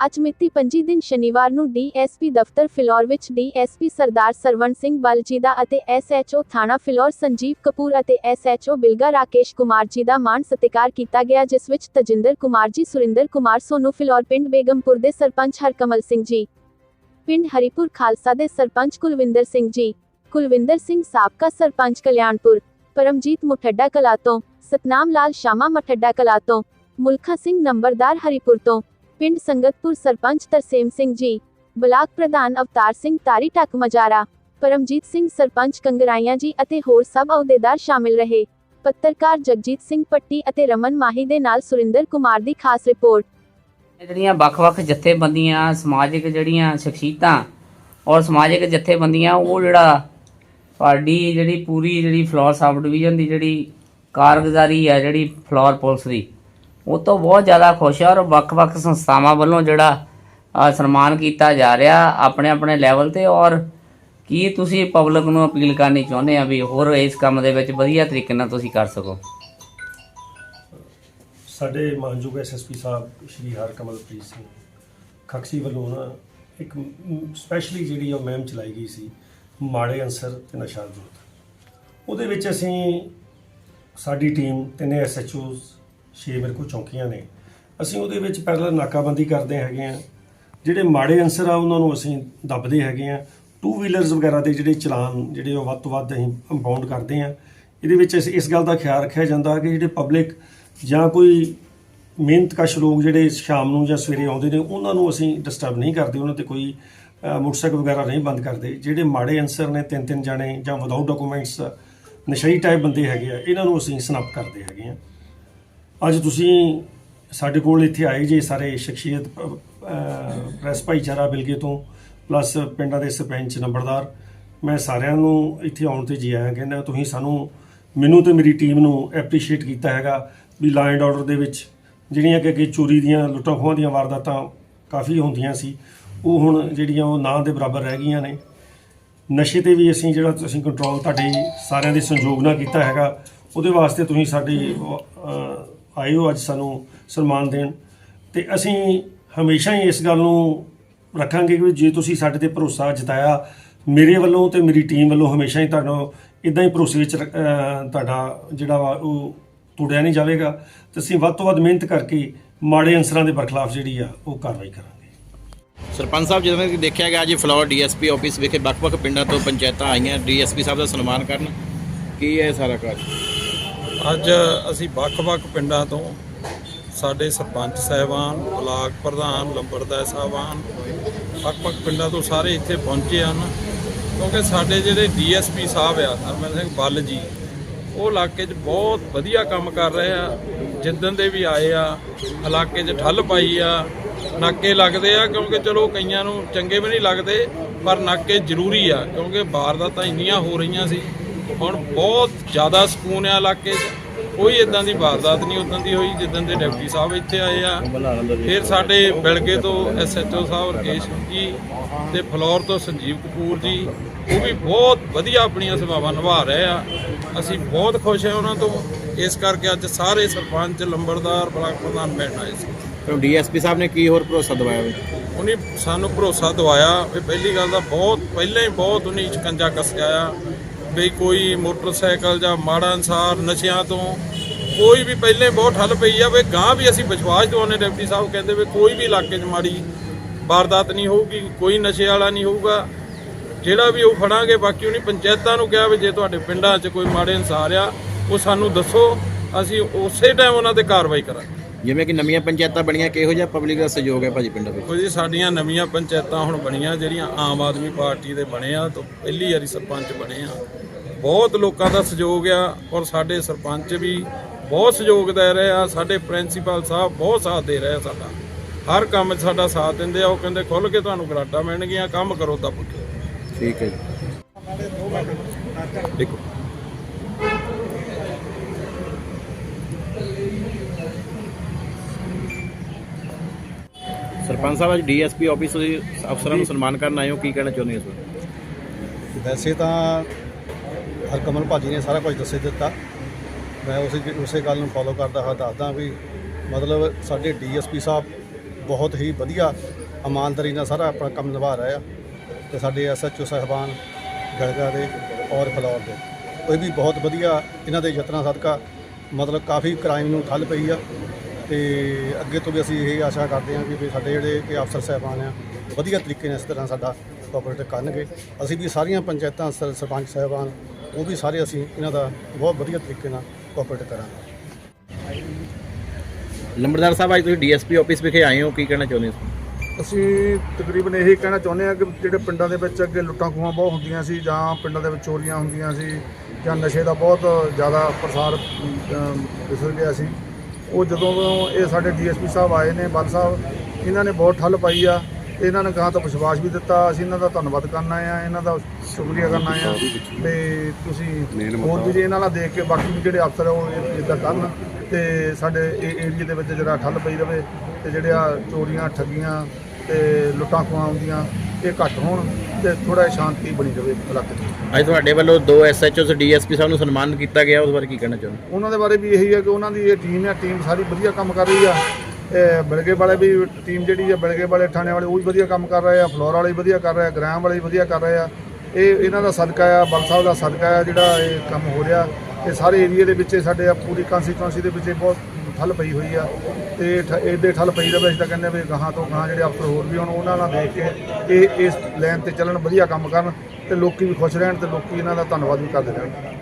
ਅੱਜ ਮਿਤੀ 25 ਦਿਨ ਸ਼ਨੀਵਾਰ ਨੂੰ ਡੀਐਸਪੀ ਦਫ਼ਤਰ ਫਿਲੌਰ ਵਿੱਚ ਡੀਐਸਪੀ ਸਰਦਾਰ ਸਰਵਣ ਸਿੰਘ ਬਲਜੀ ਦਾ ਅਤੇ ਐਸਐਚਓ ਥਾਣਾ ਫਿਲੌਰ ਸੰਜੀਵ ਕਪੂਰ ਅਤੇ ਐਸਐਚਓ ਬਿਲਗਾ ਰਾਕੇਸ਼ ਕੁਮਾਰ ਜੀ ਦਾ ਮਾਣ ਸਤਿਕਾਰ ਕੀਤਾ ਗਿਆ, ਜਿਸ ਵਿੱਚ ਤਜਿੰਦਰ ਕੁਮਾਰ ਜੀ, ਸੁਰਿੰਦਰ ਕੁਮਾਰ ਸੋਨੂ ਫਿਲੌਰ ਪਿੰਡ ਬੇਗਮਪੁਰ ਦੇ ਸਰਪੰਚ ਹਰਕਮਲ ਸਿੰਘ ਜੀ, ਪਿੰਡ ਹਰੀਪੁਰ ਖਾਲਸਾ ਦੇ ਸਰਪੰਚ ਕੁਲਵਿੰਦਰ ਸਿੰਘ ਜੀ, ਕੁਲਵਿੰਦਰ ਸਿੰਘ ਸਾਬਕਾ ਸਰਪੰਚ ਕਲਿਆਣਪੁਰ, ਪਰਮਜੀਤ ਮੁਠੱਡਾ ਕਲਾ ਤੋਂ, ਸਤਨਾਮ ਲਾਲ ਸ਼ਾਮਾ ਮਠੱਡਾ ਕਲਾ ਤੋਂ, ਮੁਲਖਾ ਸਿੰਘ ਨੰਬਰਦਾਰ ਹਰੀਪੁਰ ਤੋਂ ਪਿੰਡ ਸੰਗਤਪੁਰ ਸਰਪੰਚ ਤਰਸੇਮ ਸਿੰਘ ਜੀ, ਬਲਾਕ ਪ੍ਰਧਾਨ ਅਵਤਾਰ ਸਿੰਘ ਤਾਰੀ ਟੱਕ ਮਜਾਰਾ, ਪਰਮਜੀਤ ਸਿੰਘ ਸਰਪੰਚ ਕੰਗਰਾਈਆਂ ਜੀ ਅਤੇ ਹੋਰ ਸਭ ਅਹੁਦੇਦਾਰ ਸ਼ਾਮਿਲ ਰਹੇ। ਪੱਤਰਕਾਰ ਜਗਜੀਤ ਸਿੰਘ ਪੱਟੀ ਅਤੇ ਰਮਨ ਮਾਹੀ ਦੇ ਨਾਲ ਸੁਰਿੰਦਰ ਕੁਮਾਰ ਦੀ ਖਾਸ ਰਿਪੋਰਟ। ਇਹ ਜਿਹੜੀਆਂ ਵੱਖ-ਵੱਖ ਜਥੇਬੰਦੀਆਂ, ਸਮਾਜਿਕ ਜਿਹੜੀਆਂ ਸ਼ਖਸੀਅਤਾਂ ਔਰ ਸਮਾਜਿਕ ਜਥੇਬੰਦੀਆਂ, ਉਹ ਜਿਹੜਾ ਤੁਹਾਡੀ ਜਿਹੜੀ ਪੂਰੀ ਜਿਹੜੀ ਫਲੋਰ ਸਬ ਡਿਵੀਜ਼ਨ ਦੀ ਜਿਹੜੀ ਕਾਰਗੁਜ਼ਾਰੀ ਹੈ ਜਿਹੜੀ ਫਲੋਰ ਪੁਲਿਸ ਦੀ ਉਹ ਤੋਂ ਬਹੁਤ ਜ਼ਿਆਦਾ ਖੁਸ਼ ਆ ਔਰ ਵੱਖ-ਵੱਖ ਸੰਸਥਾਵਾਂ ਵੱਲੋਂ ਜਿਹੜਾ ਸਨਮਾਨ ਕੀਤਾ ਜਾ ਰਿਹਾ ਆਪਣੇ ਆਪਣੇ ਲੈਵਲ ਤੇ ਔਰ ਕੀ ਤੁਸੀਂ ਪਬਲਿਕ ਨੂੰ ਅਪੀਲ ਕਰਨੀ ਚਾਹੁੰਦੇ ਆ ਵੀ ਹੋਰ ਇਸ ਕੰਮ ਦੇ ਵਿੱਚ ਵਧੀਆ ਤਰੀਕੇ ਨਾਲ ਤੁਸੀਂ ਕਰ ਸਕੋ? ਸਾਡੇ ਮਾਨਯੋਗ ਐਸਐਸਪੀ ਸਾਹਿਬ ਸ਼੍ਰੀ ਹਰਕਮਲਪ੍ਰੀਤ ਸਿੰਘ ਖਕਸੀ ਵੱਲੋਂ ਨਾ ਇੱਕ ਸਪੈਸ਼ਲੀ ਜਿਹੜੀ ਉਹ ਮੁਹਿੰਮ ਚਲਾਈ ਗਈ ਸੀ, ਮਾੜੇ ਅਨਸਰ ਤੇ ਨਸ਼ਾ ਵਿਰੁੱਧ। ਉਹਦੇ ਵਿੱਚ ਅਸੀਂ ਸਾਡੀ ਟੀਮ ਤਿੰਨੇ ਐਸਐਚਓਸ ਛੇ ਮੇਰੇ ਕੋਲ ਚੌਕੀਆਂ ਨੇ। ਅਸੀਂ ਉਹਦੇ ਵਿੱਚ ਪਹਿਲਾਂ ਨਾਕਾਬੰਦੀ ਕਰਦੇ ਹੈਗੇ ਆ ਜਿਹੜੇ ਮਾੜੇ ਅਨਸਰ ਆ, ਉਹਨਾਂ ਨੂੰ ਅਸੀਂ ਦੱਬਦੇ ਹੈਗੇ ਆ ਟੂ ਵੀਲਰਸ ਵਗੈਰਾ ਦੇ ਜਿਹੜੇ ਚਲਾਨ, ਜਿਹੜੇ ਉਹ ਵੱਧ ਤੋਂ ਵੱਧ ਅਸੀਂ ਇੰਪਾਊਂਡ ਕਰਦੇ ਆ ਇਹਦੇ ਵਿੱਚ ਅਸੀਂ ਇਸ ਗੱਲ ਦਾ ਖਿਆਲ ਰੱਖਿਆ ਜਾਂਦਾ ਕਿ ਜਿਹੜੇ ਪਬਲਿਕ ਜਾਂ ਕੋਈ ਮਿਹਨਤਕਸ਼ ਲੋਕ ਜਿਹੜੇ ਸ਼ਾਮ ਨੂੰ ਜਾਂ ਸਵੇਰੇ ਆਉਂਦੇ ਨੇ, ਉਹਨਾਂ ਨੂੰ ਅਸੀਂ ਡਿਸਟਰਬ ਨਹੀਂ ਕਰਦੇ। ਉਹਨਾਂ ਤੇ ਕੋਈ ਮੋਟਰਸਾਈਕਲ ਵਗੈਰਾ ਨਹੀਂ ਬੰਦ ਕਰਦੇ। ਜਿਹੜੇ ਮਾੜੇ ਅਨਸਰ ਨੇ ਤਿੰਨ ਤਿੰਨ ਜਾਣੇ ਜਾਂ ਵਿਦਆਊਟ ਡਾਕੂਮੈਂਟਸ ਨਸ਼ਈ ਟਾਈਪ ਬੰਦੇ ਹੈਗੇ ਆ, ਇਹਨਾਂ ਨੂੰ ਅਸੀਂ ਸਨਪ ਕਰਦੇ ਹੈਗੇ ਆ ਅੱਜ ਤੁਸੀਂ ਸਾਡੇ ਕੋਲ ਇੱਥੇ ਆਏ ਜੇ ਸਾਰੇ ਸ਼ਖਸੀਅਤ ਅਹ, ਪ੍ਰੈਸ ਭਾਈਚਾਰਾ ਬਿਲਗੇ ਤੋਂ ਪਲੱਸ ਪਿੰਡਾਂ ਦੇ ਸਰਪੰਚ ਨੰਬਰਦਾਰ। ਮੈਂ ਸਾਰਿਆਂ ਨੂੰ ਇੱਥੇ ਆਉਣ ਤੇ ਜੀ ਆਇਆਂ ਕਹਿੰਦਾ ਤੁਸੀਂ ਸਾਨੂੰ ਮੈਨੂੰ ਤੇ ਮੇਰੀ ਟੀਮ ਨੂੰ ਐਪਰੀਸ਼ੀਏਟ ਕੀਤਾ ਹੈਗਾ ਵੀ ਲਾ ਐਂਡ ਆਰਡਰ ਦੇ ਵਿੱਚ ਜਿਹੜੀਆਂ ਕਿ ਅੱਗੇ ਚੋਰੀ ਦੀਆਂ ਲੁੱਟਾਂ ਖੋਹਾਂ ਦੀਆਂ ਵਾਰਦਾਤਾਂ ਕਾਫੀ ਹੁੰਦੀਆਂ ਸੀ ਉਹ ਹੁਣ ਜਿਹੜੀਆਂ ਉਹ ਨਾਂ ਦੇ ਬਰਾਬਰ ਰਹਿ ਗਈਆਂ ਨੇ। ਨਸ਼ੇ ਤੇ ਵੀ ਅਸੀਂ ਜਿਹੜਾ ਤੁਸੀਂ ਕੰਟਰੋਲ ਤੁਹਾਡੇ ਸਾਰਿਆਂ ਦੇ ਸੰਯੋਗ ਨਾਲ ਕੀਤਾ ਹੈਗਾ ਉਹਦੇ ਵਾਸਤੇ ਤੁਸੀਂ ਸਾਡੀ ਆਏ ਹੋ ਅੱਜ ਸਾਨੂੰ ਸਨਮਾਨ ਦੇਣ। ਤੇ ਅਸੀਂ ਹਮੇਸ਼ਾ ਹੀ ਇਸ ਗੱਲ ਨੂੰ ਰੱਖਾਂਗੇ ਕਿ ਜੇ ਤੁਸੀਂ ਸਾਡੇ ਤੇ ਭਰੋਸਾ ਜਤਾਇਆ ਮੇਰੇ ਵੱਲੋਂ ਤੇ ਮੇਰੀ ਟੀਮ ਵੱਲੋਂ ਹਮੇਸ਼ਾ ਹੀ ਤੁਹਾਨੂੰ ਇਦਾਂ ਹੀ ਭਰੋਸੇ ਵਿੱਚ ਤੁਹਾਡਾ ਜਿਹੜਾ ਵਾ ਉਹ ਤੋੜਿਆ ਨਹੀਂ ਜਾਵੇਗਾ। ਤੇ ਅਸੀਂ ਵੱਧ ਤੋਂ ਵੱਧ ਮਿਹਨਤ ਕਰਕੇ ਮਾੜੇ ਅਨਸਰਾਂ ਦੇ ਬਰਖਲਾਫ ਜਿਹੜੀ ਆ ਉਹ ਕਾਰਵਾਈ ਕਰਾਂਗੇ। ਸਰਪੰਚ ਸਾਹਿਬ, ਜਿਵੇਂ ਕਿ ਦੇਖਿਆ ਗਿਆ ਜੀ ਫਲੋਰ ਡੀਐਸਪੀ ਆਫਿਸ ਵਿਖੇ ਵੱਖ-ਵੱਖ ਪਿੰਡਾਂ ਤੋਂ ਪੰਚਾਇਤਾਂ ਆਈਆਂ। ਡੀਐਸਪੀ ਸਾਹਿਬ ਦਾ ਸਨਮਾਨ ਕਰਨ। ਕੀ ਹੈ ਇਹ ਸਾਰਾ ਕਾਰਜ? ਅੱਜ ਅਸੀਂ ਵੱਖ-ਵੱਖ ਪਿੰਡਾਂ ਤੋਂ ਸਾਡੇ ਸਰਪੰਚ ਸਾਹਿਬਾਨ, ਬਲਾਕ ਪ੍ਰਧਾਨ, ਲੰਬੜਦਾਰ ਸਾਹਿਬਾਨ, ਵੱਖ-ਵੱਖ ਪਿੰਡਾਂ ਤੋਂ ਸਾਰੇ ਇੱਥੇ ਪਹੁੰਚੇ ਹਨ। ਕਿਉਂਕਿ ਸਾਡੇ ਜਿਹੜੇ ਡੀਐਸਪੀ ਸਾਹਿਬ ਆ, ਹਰਮਨ ਸਿੰਘ ਬੱਲ ਜੀ, ਉਹ ਇਲਾਕੇ 'ਚ ਬਹੁਤ ਵਧੀਆ ਕੰਮ ਕਰ ਰਹੇ ਆ। ਜਿੱਦਣ ਦੇ ਵੀ ਆਏ ਆ, ਇਲਾਕੇ 'ਚ ਠੱਲ ਪਾਈ ਆ, ਨਾਕੇ ਲੱਗਦੇ ਆ, ਕਿਉਂਕਿ ਚਲੋ ਕਈਆਂ ਨੂੰ ਚੰਗੇ ਵੀ ਨਹੀਂ ਲੱਗਦੇ, ਪਰ ਨਾਕੇ ਜ਼ਰੂਰੀ ਆ, ਕਿਉਂਕਿ ਵਾਰਦਾਤਾਂ ਇੰਨੀਆਂ ਹੋ ਰਹੀਆਂ ਸੀ। ਹੁਣ ਬਹੁਤ ਜ਼ਿਆਦਾ ਸਕੂਨ ਆ ਇਲਾਕੇ 'ਚ। ਕੋਈ ਇਦਾਂ ਦੀ ਵਾਰਦਾਤ ਨਹੀਂ ਉਦਾਂ ਦੀ ਹੋਈ ਜਿੱਦਾਂ ਦੇ ਡਿਪਟੀ ਸਾਹਿਬ ਇੱਥੇ ਆਏ ਆ। ਫਿਰ ਸਾਡੇ ਬਿਲਗੇ ਤੋਂ ਐਸਐਚਓ ਸਾਹਿਬ ਰਕੇਸ਼ ਜੀ ਤੇ ਫਲੋਰ ਤੋਂ ਸੰਜੀਵ ਕਪੂਰ ਜੀ ਉਹ ਵੀ ਬਹੁਤ ਵਧੀਆ ਆਪਣੀਆਂ ਸੇਵਾਵਾਂ ਨਿਭਾ ਰਹੇ ਆ। ਅਸੀਂ ਬਹੁਤ ਖੁਸ਼ ਹਾਂ ਉਹਨਾਂ ਤੋਂ। ਇਸ ਕਰਕੇ ਅੱਜ ਸਾਰੇ ਸਰਪੰਚ ਲੰਬੜਦਾਰ ਬਲਾਕ ਪ੍ਰਧਾਨ ਮਿਲਣ ਆਏ ਸੀ। ਫਿਰ ਡੀਐਸਪੀ ਸਾਹਿਬ ਨੇ ਕੀ ਹੋਰ ਭਰੋਸਾ ਦਿਵਾਇਆ ਵੀ? ਉਹਨੇ ਸਾਨੂੰ ਭਰੋਸਾ ਦਵਾਇਆ ਵੀ ਪਹਿਲੀ ਗੱਲ ਤਾਂ ਬਹੁਤ ਪਹਿਲਾਂ ਹੀ ਬਹੁਤ ਉਹਨੇ ਸ਼ਿਕੰਜਾ ਕੱਸਿਆ ਆ। ਵੀ ਕੋਈ ਮੋਟਰਸਾਈਕਲ ਜਾਂ ਮਾੜਾ ਅਨਸਾਰ ਨਸ਼ਿਆਂ ਤੋਂ ਕੋਈ ਵੀ ਪਹਿਲੇ ਬਹੁਤ ਠੱਲ ਪਈ ਆ, ਵੀ ਗਾਂ ਵੀ ਅਸੀਂ ਵਿਸ਼ਵਾਸ ਦਵਾਉਨੇ ਡਿਪਟੀ ਸਾਹਿਬ ਕਹਿੰਦੇ ਵੀ ਕੋਈ ਵੀ ਇਲਾਕੇ 'ਚ ਮਾੜੀ ਵਾਰਦਾਤ ਨਹੀਂ ਹੋਊਗੀ, ਕੋਈ ਨਸ਼ੇ ਵਾਲਾ ਨਹੀਂ ਹੋਊਗਾ। ਜਿਹੜਾ ਵੀ ਉਹ ਫੜਾਂਗੇ, ਬਾਕੀ ਉਹਨੇ ਪੰਚਾਇਤਾਂ ਨੂੰ ਕਿਹਾ ਵੀ ਜੇ ਤੁਹਾਡੇ ਪਿੰਡਾਂ 'ਚ ਕੋਈ ਮਾੜੇ ਅਨਸਾਰ ਆ, ਉਹ ਸਾਨੂੰ ਦੱਸੋ, ਅਸੀਂ ਉਸੇ ਟਾਈਮ ਉਹਨਾਂ ਤੇ ਕਾਰਵਾਈ ਕਰਾਂਗੇ। ਜਿਵੇਂ ਕਿ ਨਵੀਆਂ ਪੰਚਾਇਤਾਂ ਬਣੀਆਂ ਕਿਹੋ ਜਿਹਾ ਪਬਲਿਕ ਦਾ ਸਹਿਯੋਗ ਹੈ ਭਾਜੀ ਪਿੰਡਾਂ ਵਿੱਚ? ਦੇਖੋ ਜੀ ਸਾਡੀਆਂ ਨਵੀਆਂ ਪੰਚਾਇਤਾਂ ਹੁਣ ਬਣੀਆਂ ਜਿਹੜੀਆਂ ਆਮ ਆਦਮੀ ਪਾਰਟੀ ਦੇ ਬਣੇ ਆ ਤੋਂ ਪਹਿਲੀ ਵਾਰੀ ਸਰਪੰਚ ਬਣੇ ਆ। ਬਹੁਤ ਲੋਕਾਂ ਦਾ ਸਹਿਯੋਗ ਆ ਔਰ ਸਾਡੇ ਸਰਪੰਚ ਵੀ ਬਹੁਤ ਸਹਿਯੋਗ ਦੇ ਰਹੇ ਆ ਸਾਡੇ ਪ੍ਰਿੰਸੀਪਲ ਸਾਹਿਬ ਬਹੁਤ ਸਾਥ ਦੇ ਰਹੇ ਆ ਸਾਡਾ। ਹਰ ਕੰਮ 'ਚ ਸਾਡਾ ਸਾਥ ਦਿੰਦੇ ਆ ਉਹ ਕਹਿੰਦੇ ਖੁੱਲ ਕੇ ਤੁਹਾਨੂੰ ਗਰਾਟਾਂ ਮਿਲਣਗੀਆਂ ਕੰਮ ਕਰੋ ਦੱਬ ਕੇ ਠੀਕ ਹੈ ਜੀ। ਦੇਖੋ ਸਰਪੰਚ ਸਾਹਿਬ, ਅੱਜ ਡੀਐਸਪੀ ਆਫਿਸ ਦੇ ਅਫਸਰਾਂ ਨੂੰ ਸਨਮਾਨ ਕਰਨ ਆਏ ਹੋ, ਕੀ ਕਹਿਣਾ ਚਾਹੁੰਦੇ ਹੋ ਇਸ ਵੈਸੇ ਤਾਂ ਹਰਕਮਲ ਭਾਜੀ ਨੇ ਸਾਰਾ ਕੁਝ ਦੱਸੇ ਦਿੱਤਾ। ਮੈਂ ਉਸੇ ਉਸੇ ਗੱਲ ਨੂੰ ਫੋਲੋ ਕਰਦਾ ਹਾਂ ਦੱਸਦਾ ਵੀ ਮਤਲਬ ਸਾਡੇ ਡੀਐਸਪੀ ਸਾਹਿਬ ਬਹੁਤ ਹੀ ਵਧੀਆ ਇਮਾਨਦਾਰੀ ਨਾਲ ਸਾਰਾ ਆਪਣਾ ਕੰਮ ਨਿਭਾ ਰਹੇ ਆ ਤੇ ਸਾਡੇ ਐਸਐਚਓ ਸਾਹਿਬਾਨ ਗੜਗਾ ਦੇ ਔਰ ਫਲੌਰ ਦੇ। ਉਹ ਵੀ ਬਹੁਤ ਵਧੀਆ ਇਹਨਾਂ ਦੇ ਯਤਨਾਂ ਸਦਕਾ ਮਤਲਬ ਕਾਫੀ ਕ੍ਰਾਈਮ ਨੂੰ ਠੱਲ ਪਈ ਆ। ਤੇ ਅੱਗੇ ਤੋਂ ਵੀ ਅਸੀਂ ਇਹ ਆਸ਼ਾ ਕਰਦੇ ਹਾਂ ਕਿ ਵੀ ਸਾਡੇ ਜਿਹੜੇ ਕਿ ਅਫਸਰ ਸਾਹਿਬਾਨ ਆ ਵਧੀਆ ਤਰੀਕੇ ਨਾਲ ਇਸ ਤਰ੍ਹਾਂ ਸਾਡਾ ਕੋਆਪਰੇਟ ਕਰਨਗੇ। ਅਸੀਂ ਵੀ ਸਾਰੀਆਂ ਪੰਚਾਇਤਾਂ ਸਰ- ਸਰਪੰਚ ਸਾਹਿਬਾਨ ਉਹ ਵੀ ਸਾਰੇ ਅਸੀਂ ਇਹਨਾਂ ਦਾ ਬਹੁਤ ਵਧੀਆ ਤਰੀਕੇ ਨਾਲ ਕੋਆਪਰੇਟ ਕਰਾਂਗੇ। ਲੰਬੜਦਾਰ ਸਾਹਿਬ ਅੱਜ ਤੁਸੀਂ ਡੀਐਸਪੀ ਆਫਿਸ ਵਿਖੇ ਆਏ ਹੋ ਕੀ ਕਹਿਣਾ ਚਾਹੁੰਦੇ ਹੋ ਅਸੀਂ ਤਕਰੀਬਨ ਇਹੀ ਕਹਿਣਾ ਚਾਹੁੰਦੇ ਹਾਂ ਕਿ ਜਿਹੜੇ ਪਿੰਡਾਂ ਦੇ ਵਿੱਚ ਅੱਗੇ ਲੁੱਟਾਂ ਖੋਹਾਂ ਬਹੁਤ ਹੁੰਦੀਆਂ ਸੀ ਜਾਂ ਪਿੰਡਾਂ ਦੇ ਵਿੱਚ ਚੋਰੀਆਂ ਹੁੰਦੀਆਂ ਸੀ ਜਾਂ ਨਸ਼ੇ ਦਾ ਬਹੁਤ ਜ਼ਿਆਦਾ ਪ੍ਰਸਾਰ ਅਮ, ਵਿਸਰ ਗਿਆ ਸੀ ਉਹ ਜਦੋਂ ਇਹ ਸਾਡੇ ਡੀਐਸਪੀ ਸਾਹਿਬ ਆਏ ਨੇ ਬੱਲ ਸਾਹਿਬ, ਇਹਨਾਂ ਨੇ ਬਹੁਤ ਠੱਲ ਪਾਈ ਆ। ਤੇ ਇਹਨਾਂ ਨੇ ਕਹਾ ਤਾਂ ਵਿਸ਼ਵਾਸ ਵੀ ਦਿੱਤਾ। ਅਸੀਂ ਇਹਨਾਂ ਦਾ ਧੰਨਵਾਦ ਕਰਨਾ ਆ, ਇਹਨਾਂ ਦਾ ਸ਼ੁਕਰੀਆ ਕਰਨਾ ਆ। ਤੇ ਤੁਸੀਂ ਹੋਰ ਵੀ ਜੇ ਇਹਨਾਂ ਨਾਲ ਦੇਖ ਕੇ ਬਾਕੀ ਵੀ ਜਿਹੜੇ ਅਫਸਰ ਆ, ਉਹ ਇਦਾਂ ਕਰਨ ਤੇ ਸਾਡੇ ਇਹ ਏਰੀਏ ਦੇ ਵਿੱਚ ਜਿਹੜਾ ਠੱਲ ਪਈ ਰਵੇ ਤੇ ਜਿਹੜੇ ਆ ਚੋਰੀਆਂ, ਠੱਗੀਆਂ ਤੇ ਲੁੱਟਾਂ ਖੋਹਾਂ ਹੁੰਦੀਆਂ ਇਹ ਘੱਟ ਹੋਣ ਤੇ ਥੋੜਾ ਸ਼ਾਂਤੀ ਬਣੀ ਰਵੇ ਇਲਾਕੇ 'ਚ। ਅੱਜ ਤੁਹਾਡੇ ਵੱਲੋਂ ਦੋ ਐਸਐਚਓ ਤੇ ਡੀਐਸਪੀ ਸਾਹਿਬ ਨੂੰ ਸਨਮਾਨ ਕੀਤਾ ਗਿਆ ਉਸ ਬਾਰੇ ਕੀ ਕਹਿਣਾ ਚਾਹੁੰਦੇ ਉਹਨਾਂ ਦੇ ਬਾਰੇ ਵੀ ਇਹੀ ਹੈ ਕਿ ਉਹਨਾਂ ਦੀ ਇਹ ਟੀਮ ਹੈ ਟੀਮ ਸਾਰੀ ਵਧੀਆ ਕੰਮ ਕਰ ਰਹੀ ਆ। ਇਹ ਬਿਲਗੇ ਵਾਲੇ ਵੀ ਟੀਮ ਜਿਹੜੀ ਹੈ ਬਿਲਗੇ ਵਾਲੇ ਥਾਣੇ ਵਾਲੇ ਉਹ ਵੀ ਵਧੀਆ ਕੰਮ ਕਰ ਰਹੇ ਆ ਫਲੋਰ ਵਾਲੇ ਵੀ ਵਧੀਆ ਕਰ ਰਹੇ ਆ ਗ੍ਰਾਮ ਵਾਲੇ ਵੀ ਵਧੀਆ ਕਰ ਰਹੇ ਆ। ਇਹ ਇਹਨਾਂ ਦਾ ਸਦਕਾ ਆ ਬਲ ਸਾਹਿਬ ਦਾ ਸਦਕਾ ਆ ਜਿਹੜਾ ਇਹ ਕੰਮ ਹੋ ਰਿਹਾ। ਤੇ ਸਾਰੇ ਏਰੀਏ ਦੇ ਵਿੱਚ ਇਹ ਸਾਡੇ ਆ ਪੂਰੀ ਕੰਸਟੀਟੂਐਂਸੀ ਦੇ ਵਿੱਚ ਇਹ ਬਹੁਤ ਠੱਲ ਪਈ ਹੋਈ ਆ। ਤੇ ਠ- ਇਹਦੇ ਠੱਲ ਪਈ ਰਵੇ ਅਸੀਂ ਤਾਂ ਕਹਿੰਦੇ ਵੀ ਗਾਹਾਂ ਤੋਂ ਗਾਹਾਂ ਜਿਹੜੇ ਅਫਸਰ ਹੋਰ ਵੀ ਹੋਣ, ਉਹਨਾਂ ਨਾਲ ਦੇਖ ਕੇ ਇਹ ਇਸ ਲਾਈਨ ਤੇ ਚੱਲਣ, ਵਧੀਆ ਕੰਮ ਕਰਨ ਤੇ ਲੋਕੀ ਵੀ ਖੁਸ਼ ਰਹਿਣ ਤੇ ਲੋਕੀ ਇਹਨਾਂ ਦਾ ਧੰਨਵਾਦ ਵੀ ਕਰਦੇ ਰਹਿਣ।